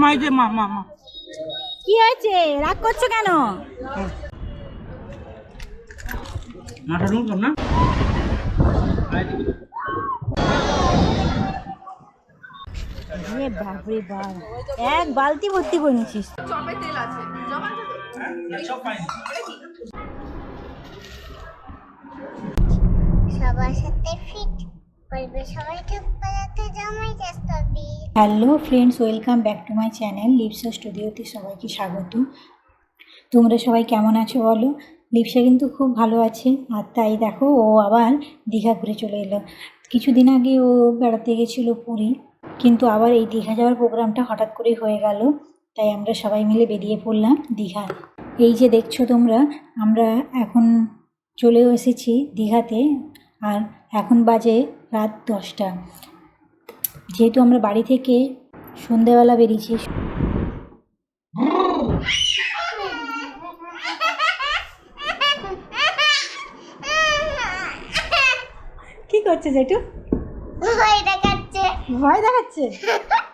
মা এই যে মা মা মা। কি হয়েছে? রাগ করছ কেন? মাথা ঢুকলাম না। রে বাপরে বাপ। এক বালতি ভর্তি করে নিয়েছিস। সবার সাথে ফিট জামাই চেষ্টা দিই hello friends welcome back to my channel Lipsa স্টুডিওতে সবাইকে স্বাগত। তোমরা সবাই কেমন আছো বলো? লিপসা কিন্তু খুব ভালো আছে, আর তাই দেখো ও আবার দীঘা ঘুরে চলে এলো। কিছুদিন আগে ও বেড়াতে গেছিল পুরী, কিন্তু আবার এই দীঘা যাওয়ার প্রোগ্রামটা হঠাৎ করে হয়ে গেল, তাই আমরা সবাই মিলে বেরিয়ে পড়লাম দীঘা। এই যে দেখছ তোমরা, আমরা এখন চলেও এসেছি দীঘাতে, আর এখন বাজে রাত দশটা। যেহেতু আমরা বাড়ি থেকে সন্ধেবেলা বেরিয়েছি কি করছে যেটু ভয় দেখাচ্ছে। ভয় দেখাচ্ছে?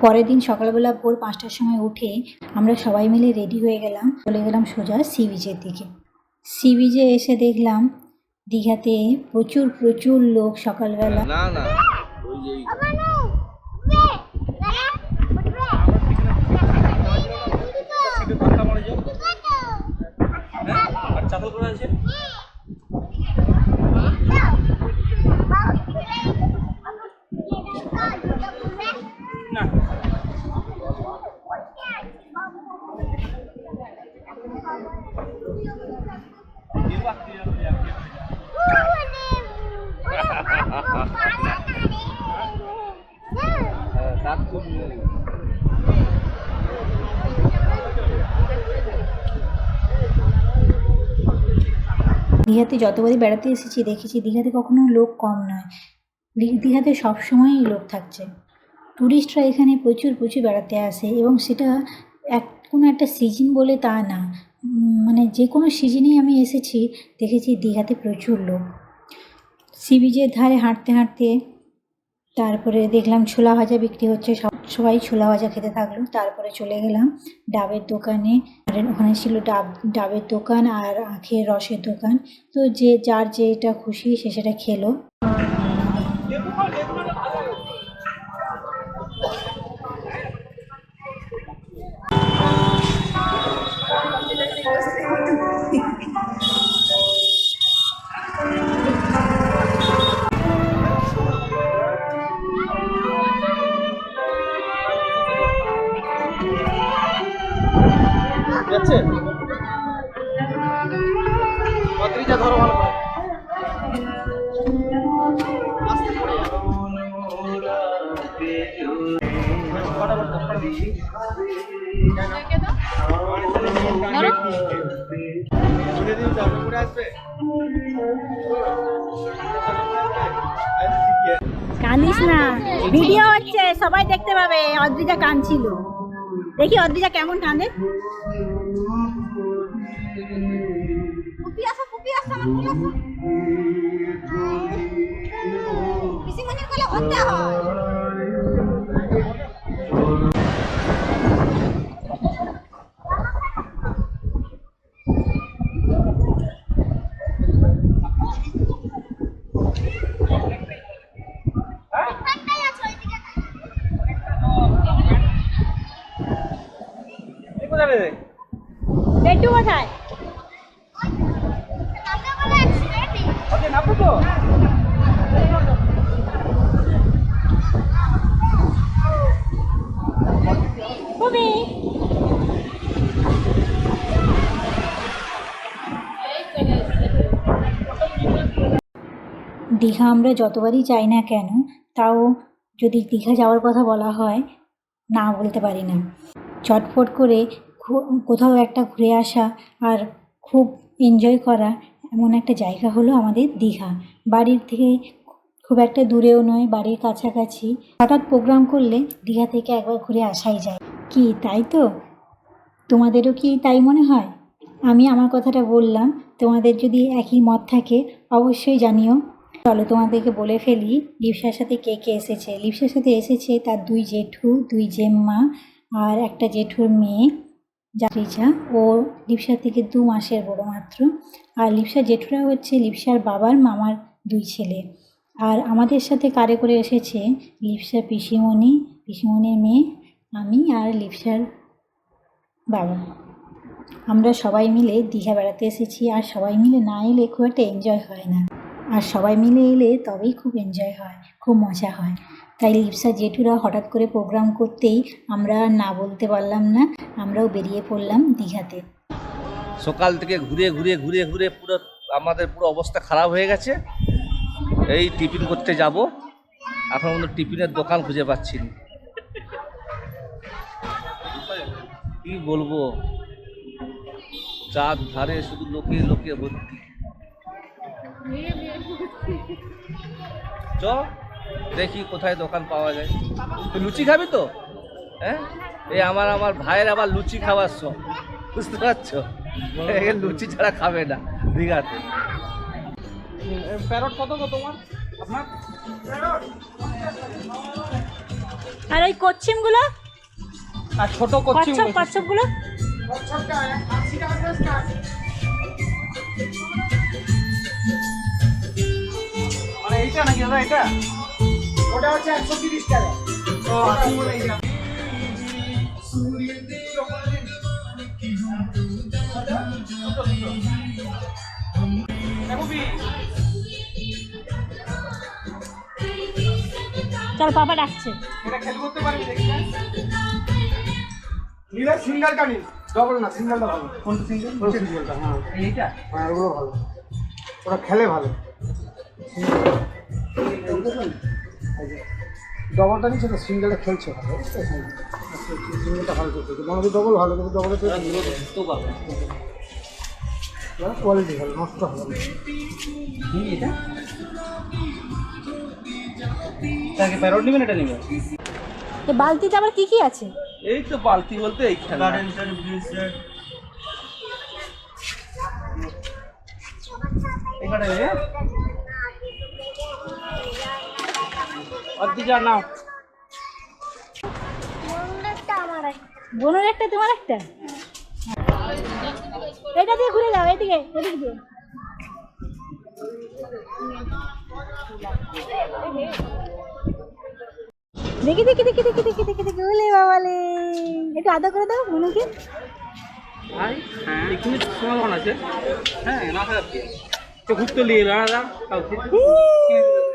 পরের দিন সকালবেলা ভোর পাঁচটার সময় উঠে আমরা সবাই মিলে রেডি হয়ে গেলাম চলে গেলাম সোজা সি বিচের দিকে সি বিচে এসে দেখলাম দীঘাতে প্রচুর প্রচুর লোক সকালবেলা না না আর চাদর করে আছে না। দীঘাতে যতবারই বেড়াতে এসেছি, দেখেছি দীঘাতে কখনো লোক কম নয়। দীঘাতে সবসময়ই লোক থাকছে। ট্যুরিস্টরা এখানে প্রচুর প্রচুর বেড়াতে আসে এবং সেটা এক, কোনো একটা সিজন বলে তা না। মানে যে কোনো সিজনেই আমি এসেছি, দেখেছি দীঘাতে প্রচুর লোক। সি বিচের ধারে হাঁটতে হাঁটতে তারপরে দেখলাম ছোলা ভাজা বিক্রি হচ্ছে, সব, সবাই ছোলা ভাজা খেতে থাকল। তারপরে চলে গেলাম ডাবের দোকানে। ওখানে ছিল ডাব, ডাবের দোকান আর আখের রসের দোকান। তো যে, যার যেটা খুশি সে সেটা খেলো। কাঁদছিল দেখি অদ্রিজা কেমন কাঁদে পিসিমণির কোলে হতে হয় এই কোথায় রে? একটু কোথায় ওকে, নামবো তো? তুমি দীঘা আমরা যতবারই যাই না কেন, তাও যদি দীঘা যাওয়ার কথা বলা হয়, না বলতে পারি না। চটফট করে কোথাও একটা ঘুরে আসা আর খুব এনজয় করা এমন একটা জায়গা হলো আমাদের দীঘা। বাড়ির থেকে খুব একটা দূরেও নয়, বাড়ির কাছাকাছি। হঠাৎ প্রোগ্রাম করলে দীঘা থেকে একবার ঘুরে আসাই যায়। কি, তাই তো? তোমাদেরও কি তাই মনে হয়? আমি আমার কথাটা বললাম, তোমাদের যদি একই মত থাকে, অবশ্যই জানিও। চলো তোমাদেরকে বলে ফেলি, লিপসার সাথে কে কে এসেছে? লিপসার সাথে এসেছে তার দুই জেঠু, দুই জেম্মা আর একটা জেঠুর মেয়ে জাফরিজা ও লিপসার থেকে দু মাসের বড় মাত্র। আর লিপসার জেঠুরা হচ্ছে লিপসার বাবার মামার দুই ছেলে। আর আমাদের সাথে কারে করে এসেছে? লিপসার পিসিমণি, পিসিমণির মেয়ে, আমি আর লিপসার বাবা। আমরা সবাই মিলে দীঘা বেড়াতে এসেছি। আর সবাই মিলে না এলে খুব একটা এনজয় হয় না। আর সবাই মিলে এলে তবেই খুব এনজয় হয়, খুব মজা হয়। তাই লিপসা জেঠুরা হঠাৎ করে প্রোগ্রাম করতেই আমরা না বলতে পারলাম না, আমরাও বেরিয়ে পড়লাম দীঘাতে। সকাল থেকে ঘুরে ঘুরে ঘুরে ঘুরে পুরো আমাদের পুরো অবস্থা খারাপ হয়ে গেছে। এই টিফিন করতে যাব, এখন পর্যন্ত টিফিনের দোকান খুঁজে পাচ্ছি না। কি বলব? চার ধারে শুধু লোকে লোকে ভর্তি। চ দেখি কোথায় দোকান পাওয়া যায়। তুই লুচি খাবি তো? হ্যাঁ? এই আমার আমার ভাইয়ের আবার লুচি খাওয়ার শখ। বুঝতে পারছ? লুচি ছাড়া খাবে না দীঘাতে। প্যারট কত গো তোমার? আপনার? আর ওই কচ্ছিমগুলো? আর ছোট করছি কচ্ছপ কচ্ছপগুলো? মানে এইটা নাকি দাদা এটা? ওটা হচ্ছে একশো তিরিশ টাকা। ও বলে এইটা চল বাবা ডাকছে। এটা খেল করতে পারবি দেখি নিলে সিঙ্গেলটা নিন ডবল না সিঙ্গেলটা ভালো। কোনটা সিঙ্গেল সিঙ্গেলটা হ্যাঁ। এইটা? হ্যাঁ ওগুলো ভালো। ওরা খেলে ভালো। ডবলটা নিচ্ছে না সিঙ্গেলটা খেলছে ভালো সিঙ্গেলটা ভালো চলছে মনে হচ্ছে ডবল ভালো কিন্তু ডবলে তো বাবা কোয়ালিটি ভালো। নষ্ট হবে। এটা? তাকে প্যারট নেবেন এটা নেবেন? এই বালতিতে আবার কি কি আছে? এই তো বালতি বলতে এই খেলা এখানে অর্ধি নাও। একটা বোনের একটা। তোমার একটা? এটা দিয়ে ঘুরে যাও এদিকে এদিক দিয়ে। দেখি দেখি দেখি দেখি দেখি দেখি দেখি ওলে বাবালে একটু আদা করে দাও মনুকে ভাই হ্যাঁ এখানে সমাধান আছে। হ্যাঁ ঘুরতে নিয়ে কাউকে হ্যাঁ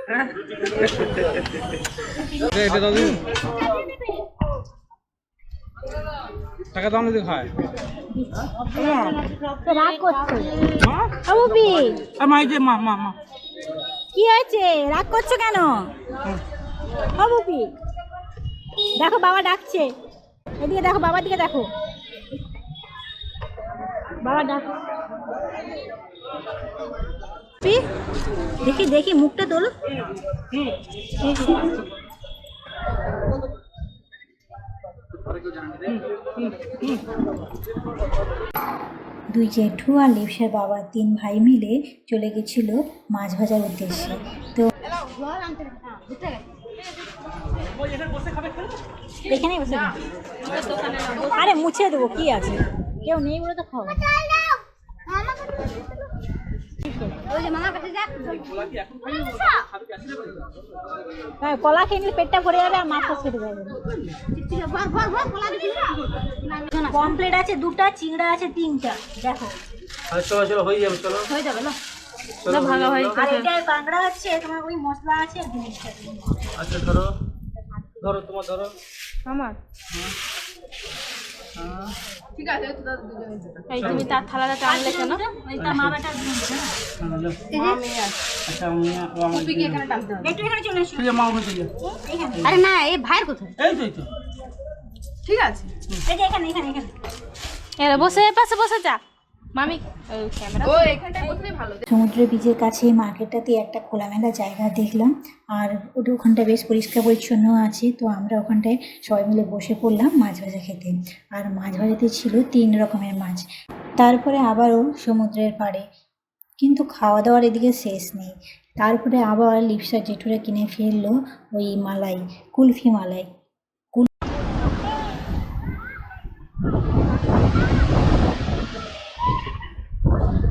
এটা টাকা দাও না খায় রাগ করছ? আবুবি মা এই যে মা মা মা। কি হয়েছে? রাগ করছ কেন? আবুবি দেখো বাবা ডাকছে। এদিকে দেখো বাবার দিকে দেখো। বাবা ডাক পি, দেখি দেখি মুখটা তোলো দুই জেঠু আর লিপসার বাবা তিন ভাই মিলে চলে গেছিল মাছ ভাজার উদ্দেশ্যে তো এখানেই বসে আরে মুছে দেবো কি আছে কেউ নেই বলে তো খাও হ্যাঁ কলা খেয়ে পেটটা ভরে যাবে আর মাছ খেতে যাবে। কমপ্লেট আছে দুটা চিংড়া আছে তিনটা। দেখো। চলো চলো হয়ে যাবে চলো। হয়ে যাবে না? ভাগা ভাই আর এটা কাঁকড়া আছে তোমার ওই মশলা আছে আর জিনিসটা আচ্ছা ধরো। ধরো তোমার ধরো। আমার? এই তুমি তার থালাটা আনলে কেন আচ্ছা এখানে আরে না এই ভাইয়ের কোথায়? ঠিক আছে। এই যে এখানে এখানে এখানে। এরা বসে পাশে বসে যা। মামি ক্যামেরা ও এখানটায় বসলেই ভালো সমুদ্রের বীচের কাছে মার্কেটটাতে একটা খোলামেলা জায়গা দেখলাম আর ওটা ওখানটা বেশ পরিষ্কার পরিচ্ছন্ন আছে তো আমরা ওখানটায় সবাই মিলে বসে পড়লাম মাছ ভাজা খেতে। আর মাছ ভাজাতে ছিল তিন রকমের মাছ। তারপরে আবারও সমুদ্রের পাড়ে কিন্তু খাওয়া দাওয়ার এদিকে শেষ নেই। তারপরে আবার লিপসা জেঠুরা কিনে ফেলল ওই মালাই কুলফি মালাই।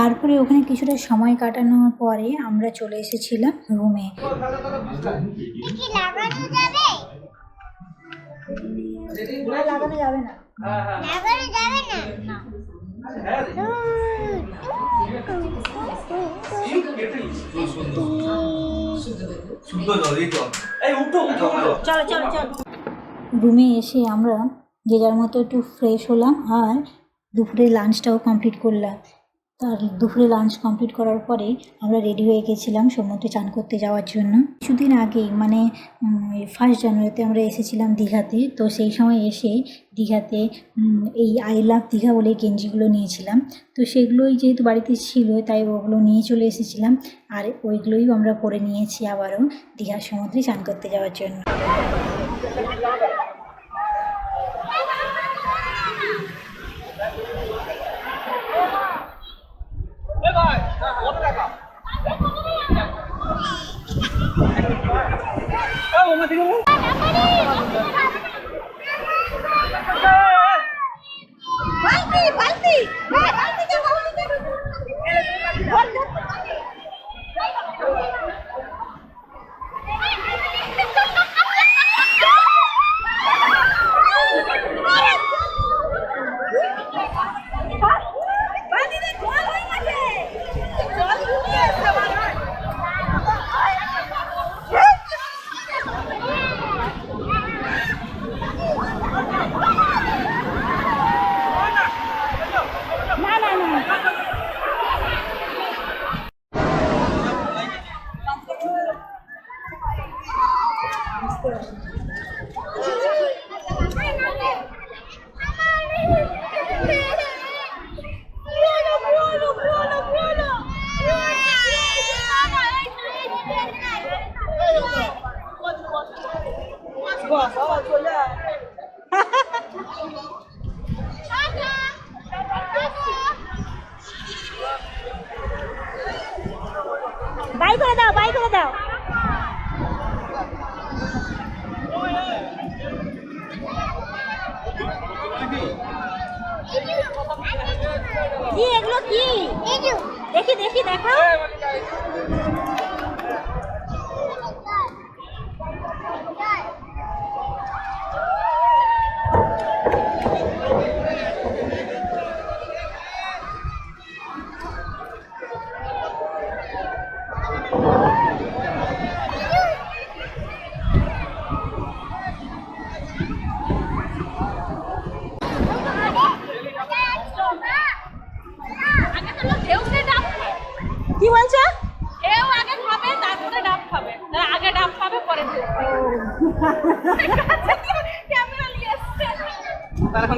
তারপরে ওখানে কিছুটা সময় কাটানোর পরে আমরা চলে এসেছিলাম রুমে। লাগানো যাবে? না লাগানো যাবে না। চলো চলো চলো রুমে এসে আমরা যে যার মতো একটু ফ্রেশ হলাম আর দুপুরে লাঞ্চটাও কমপ্লিট করলাম। তার দুপুরে লাঞ্চ কমপ্লিট করার পরে আমরা রেডি হয়ে গেছিলাম সমুদ্রে চান করতে যাওয়ার জন্য। কিছুদিন আগেই মানে ফার্স্ট জানুয়ারিতে আমরা এসেছিলাম দীঘাতে। তো সেই সময় এসে দীঘাতে এই আই লাভ দীঘা বলে গেঞ্জিগুলো নিয়েছিলাম। তো সেগুলোই যেহেতু বাড়িতে ছিল, তাই ওগুলো নিয়ে চলে এসেছিলাম। আর ওইগুলোই আমরা পরে নিয়েছি আবারও দীঘার সমুদ্রে চান করতে যাওয়ার জন্য। এই, ওমা দিকে বল। বালতি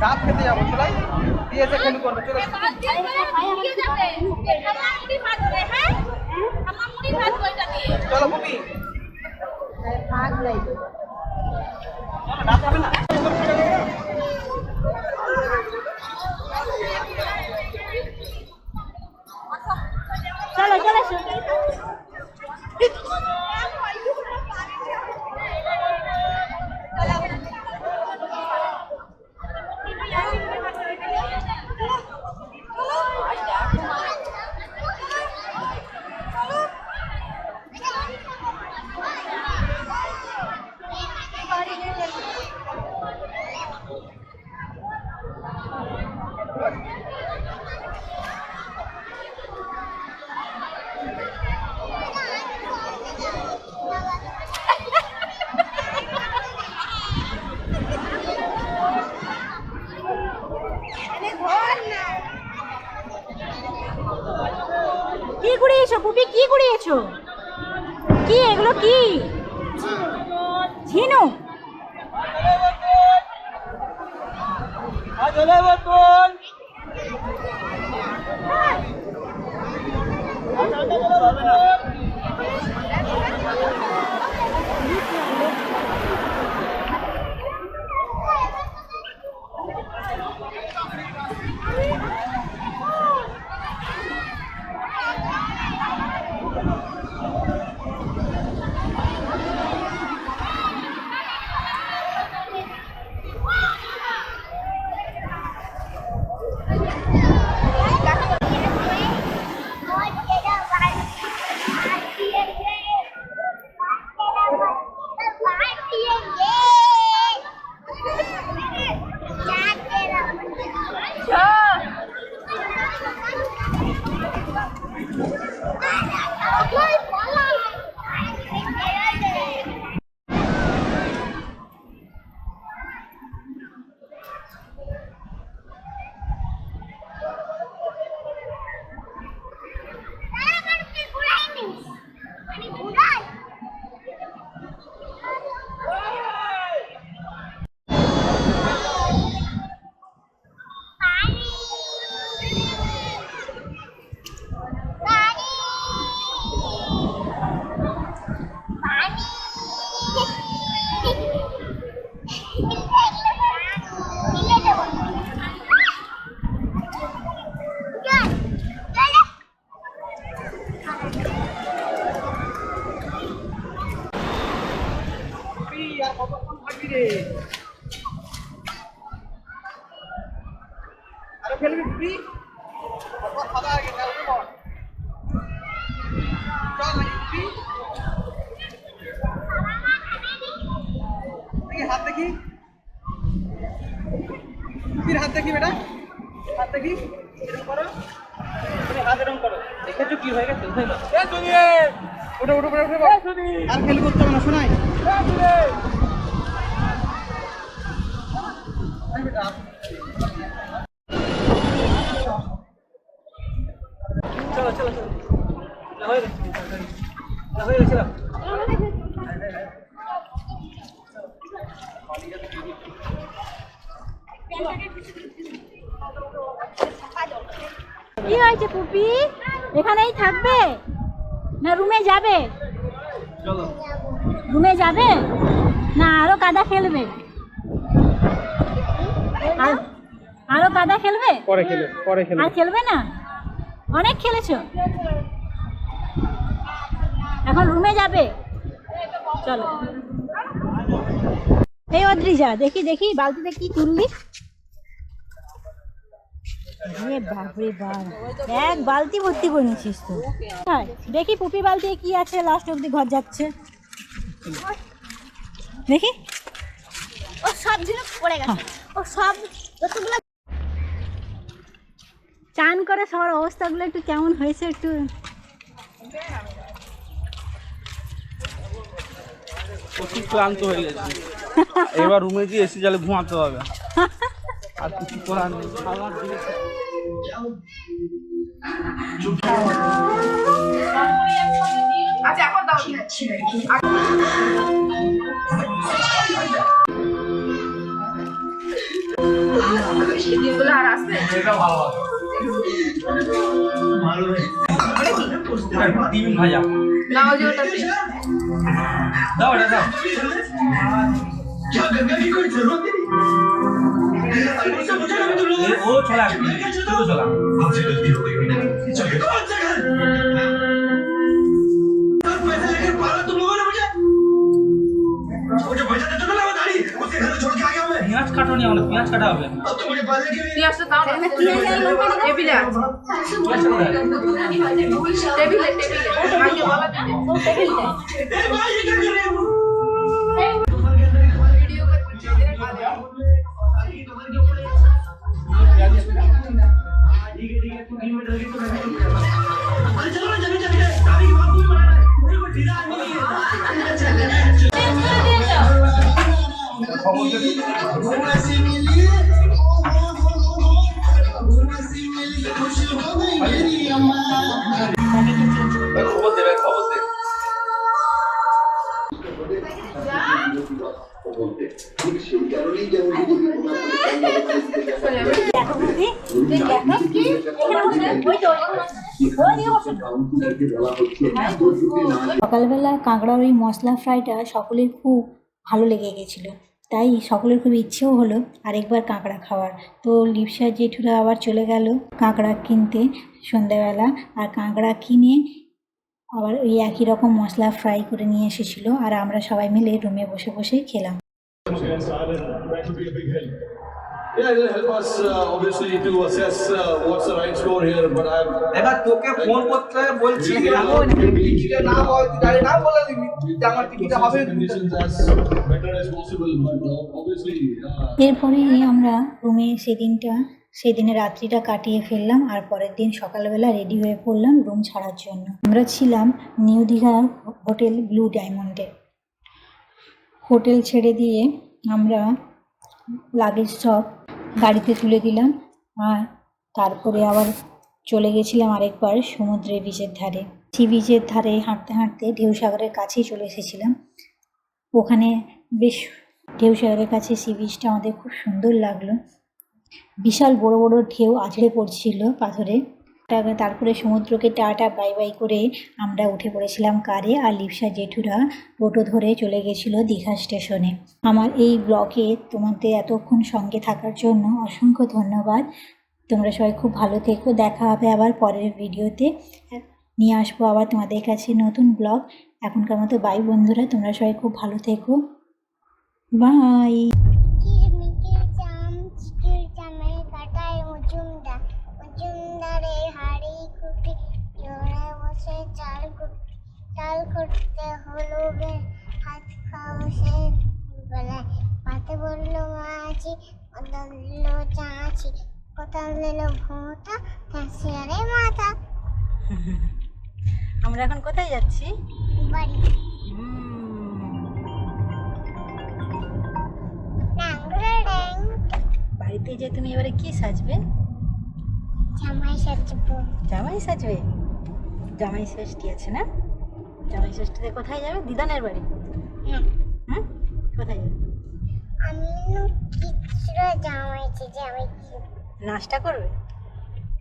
ডাব খেতে যাব চলাই। দিয়েছে খেলু করবে চলে চলো বাদ ডাব খাবে মুড়িয়ে আর ফেলবি আগে চল হাত দেখি। তুই হাত দেখি বেটা। হাত দেখি। এরকম করো। তুমি হাত এরকম করো। দেখেছ কি হয়ে গেছে? ওটা ওটা ওটা আর খেল করতে হবে না শোনাই কি হয়েছে পুপি এখানেই থাকবে? না রুমে যাবে? রুমে যাবে? না আরও কাদা খেলবে। আর- আরও কাদা খেলবে? পরে খেলে পরে খেলে আর খেলবে না? অনেক খেলেছো। এখন রুমে যাবে। চলো। এই অদ্রিজা দেখি দেখি বালতিতে কি তুললি এ বাপরে বাপ এক বালতি ভর্তি করে নিয়েছিস তো। হ্যাঁ দেখি পুপি বালতিতে কি আছে লাস্ট অব্দি ঘর যাচ্ছে। দেখি। ও সব ঝিনুক পড়ে গেছে। ও সব যতগুলো চান করে সবার অবস্থাগুলো একটু কেমন হয়েছে একটু প্রচুর ক্লান্ত হয়ে গেছে। এবার রুমে গিয়ে এসি জালে ঘুমাতে হবে। আর কিছু করার নেই। ডিম ভাজা দাও এটা দাও ও চলা চলা কাটা হবে। পেঁয়াজটা দাও না। টেবিলে টেবিলে টেবিলে। সকালবেলা কাঁকড়ার ওই মশলা ফ্রাইটা সকলের খুব ভালো লেগে গেছিল। তাই সকলের খুব ইচ্ছেও হলো আরেকবার কাঁকড়া খাওয়ার। তো লিপসা জেঠুরা আবার চলে গেল কাঁকড়া কিনতে সন্ধ্যাবেলা। আর কাঁকড়া কিনে আবার ওই একই রকম মশলা ফ্রাই করে নিয়ে এসেছিল। আর আমরা সবাই মিলে রুমে বসে বসে খেলাম। এবার তোকে ফোন করতে বলছি না হয় তুই না বলে দিবি আমার টিকিটে হবে Conditions as better as possible, but uh, obviously. Uh, এরপরে আমরা রুমে সেদিনটা সেদিনে রাত্রিটা কাটিয়ে ফেললাম আর পরের দিন সকালবেলা রেডি হয়ে পড়লাম রুম ছাড়ার জন্য। আমরা ছিলাম নিউ দীঘার হোটেল ব্লু ডায়মন্ডে। হোটেল ছেড়ে দিয়ে আমরা লাগেজ সব গাড়িতে তুলে দিলাম আর তারপরে আবার চলে গেছিলাম আরেকবার সমুদ্রে বীজের ধারে। সি বীজের ধারে হাঁটতে হাঁটতে ঢেউসাগরের কাছেই চলে এসেছিলাম। ওখানে বেশ ঢেউসাগরের কাছে সি বীজটা আমাদের খুব সুন্দর লাগল। বিশাল বড় বড় ঢেউ আছড়ে পড়ছিল পাথরে। তা- তারপরে সমুদ্রকে টাটা, বাই বাই করে আমরা উঠে পড়েছিলাম কারে আর লিপসা জেঠুরা টোটো ধরে চলে গেছিল দীঘা স্টেশনে। আমার এই ব্লগে তোমাদের এতক্ষণ সঙ্গে থাকার জন্য অসংখ্য ধন্যবাদ। তোমরা সবাই খুব ভালো থেকো। দেখা হবে আবার পরের ভিডিওতে। নিয়ে আসব আবার তোমাদের কাছে নতুন ব্লগ। এখনকার মতো বাই বন্ধুরা। তোমরা সবাই খুব ভালো থেকো। বাই চাল করতে হলো বে। হাত খাওয়া সে বেলায় পাতে বলল মাছি দিল চাঁচি। কথা দিল ভোঁতা কাশিয়ারে মাথা। আমরা এখন কোথায় যাচ্ছি? বাড়ি। বাড়িতে যে তুমি এবারে কি সাজবে? জামাই সাজবো। জামাই সাজবে? জামাই ষষ্ঠী আছে না? জামাই ষষ্ঠীতে কোথায় যাবে? দিদানের বাড়ি? হ্যাঁ? হুম কোথায় যাবে? আমি কিছুটা জামাই আমি কি নাচটা করবে?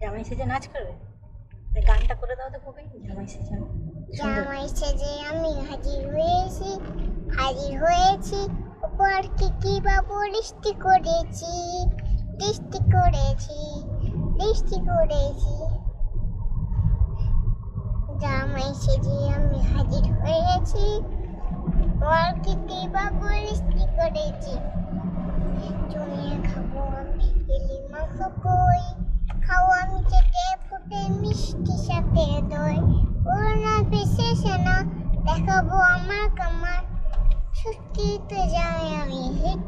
জামাই সেজে নাচ করবে? গানটা করে দাও তো খুবই জামাই সেজে জামাই সেজে আমি হাজির হয়েছি হাজির হয়েছি উপর কি কি বা বৃষ্টি করেছি বৃষ্টি করেছি বৃষ্টি করেছি। জামাই সেজে আমি হাজির হয়েছি। উপর কি কি বা বৃষ্টি করেছি। জমিয়ে খাব আমি ইলি মাংস কই? খাও আমি চেটে ফুটে মিষ্টি সাথে দই। ওরা বিশেষ না, দেখাবো আমার কামার। সত্যিতে জামাই আমি হিট।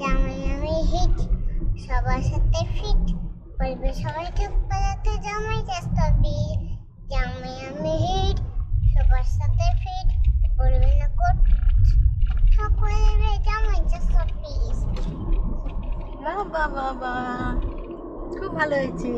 জামাই আমি হিট, সবার সাথে ফিট বলবে সবাই চুপ পালাতে জামাই চেষ্টা বিট জামাই আমি সবার সাথে ফিট বলবে না কোট সকলে জামাই প্লিজ বাহ বাবা বাহ খুব ভালো হয়েছে।